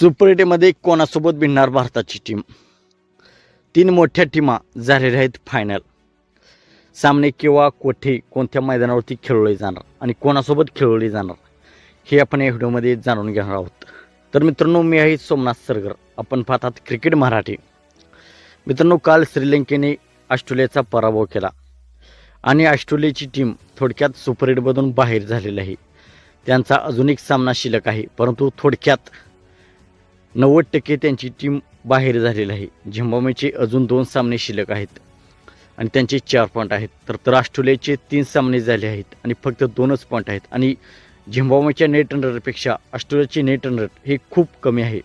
Super एटमध्ये कोणासोबत भिडणार भारताची team तीन मोठ्या टीमा झालेल्या आहेत फायनल सामने किंवा कोठे कोणत्या मैदानावरती खेळवले जाणार आणि कोणासोबत खेळवले जाणार हे आपण या व्हिडिओमध्ये जाणून घेणार आहोत. तर मित्रांनो मी आहे सोमनाथ सरगर. आपण पाहतात क्रिकेट मराठी. मित्रांनो काल श्रीलंकेने ऑस्ट्रेलियाचा पराभव केला. आणि ऑस्ट्रेलियाची टीम थोडक्यात सुपर एटमधून बाहेर झालेली आहे. त्यांचा अजून एक सामना शिल्लक आहे परंतु थोडक्यात नव्वद टक्के त्यांची टीम बाहेर झालेली आहे. झिम्बाब्वेचे अजून दोन सामने शिल्लक आहेत. आणि त्यांचे चार पॉईंट आहेत. तर तर ऑस्ट्रेलियाचे तीन सामने झाले आहेत. आणि फक्त दोनच पॉईंट आहेत. आणि झिम्बाब्वेच्या नेट रनरपेक्षा ऑस्ट्रेलियाचे नेट रनर हे खूप कमी आहे.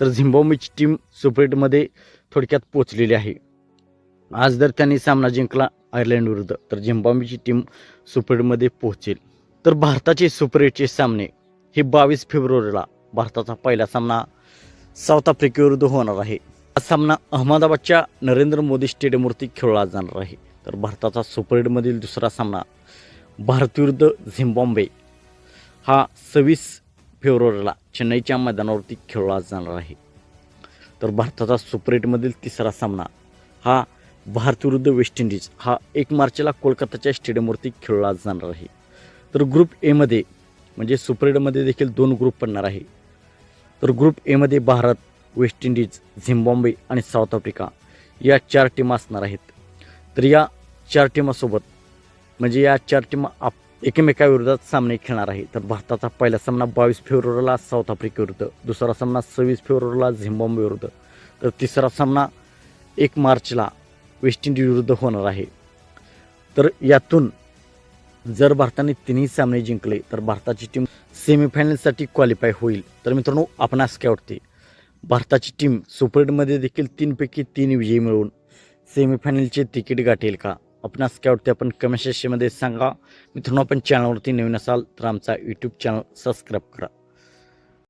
तर झिम्बाब्वेची टीम सुपरेटमध्ये थोडक्यात पोचलेली आहे. आज जर त्यांनी सामना जिंकला आयर्लंड विरुद्ध तर झिम्बाब्वेची टीम सुपरेटमध्ये पोहोचेल. तर भारताचे सुपरेटचे सामने हे बावीस फेब्रुवारीला भारताचा पहिला सामना साऊथ आफ्रिकेविरुद्ध होणार आहे. हा सामना अहमदाबादच्या नरेंद्र मोदी स्टेडियमवरती खेळला जाणार आहे. तर भारताचा सुपर एटमधील दुसरा सामना भारतविरुद्ध झिम्बाब्वे हा सव्वीस फेब्रुवारीला चेन्नईच्या मैदानावरती खेळला जाणार आहे. तर भारताचा सुपर एटमधील तिसरा सामना हा भारतविरुद्ध वेस्ट इंडिज हा एक मार्चला कोलकाताच्या स्टेडियमवरती खेळला जाणार आहे. तर ग्रुप एमध्ये म्हणजे सुपर एटमध्ये देखील दोन ग्रुप पडणार आहे. तर ग्रुप एमध्ये भारत वेस्ट इंडिज झिम्बाब्वे आणि साऊथ आफ्रिका या चार टीम असणार आहेत. तर या चार टीमासोबत म्हणजे या चार टीमा आप एकमेकाविरोधात सामने खेळणार आहे. तर भारताचा पहिला सामना बावीस फेब्रुवारीला साऊथ आफ्रिकेविरुद्ध दुसरा सामना सव्वीस फेब्रुवारीला झिम्बाब्वे विरुद्ध तर तिसरा सामना एक मार्चला वेस्ट इंडिज विरुद्ध होणार आहे. तर यातून जर भारताने तिन्ही सामने जिंकले तर भारताची टीम सेमीफायनलसाठी क्वालिफाय होईल. तर मित्रांनो आपणास काय वाटते भारताची टीम सुपरेटमध्ये देखील तीनपैकी तीन विजय मिळवून सेमीफायनलचे तिकीट गाठेल का? आपणास काय वाटते आपण कमेंट सेक्शनमध्ये सांगा. मित्रांनो आपण चॅनलवरती नवीन असाल तर आमचा यूट्यूब चॅनल सबस्क्राईब करा.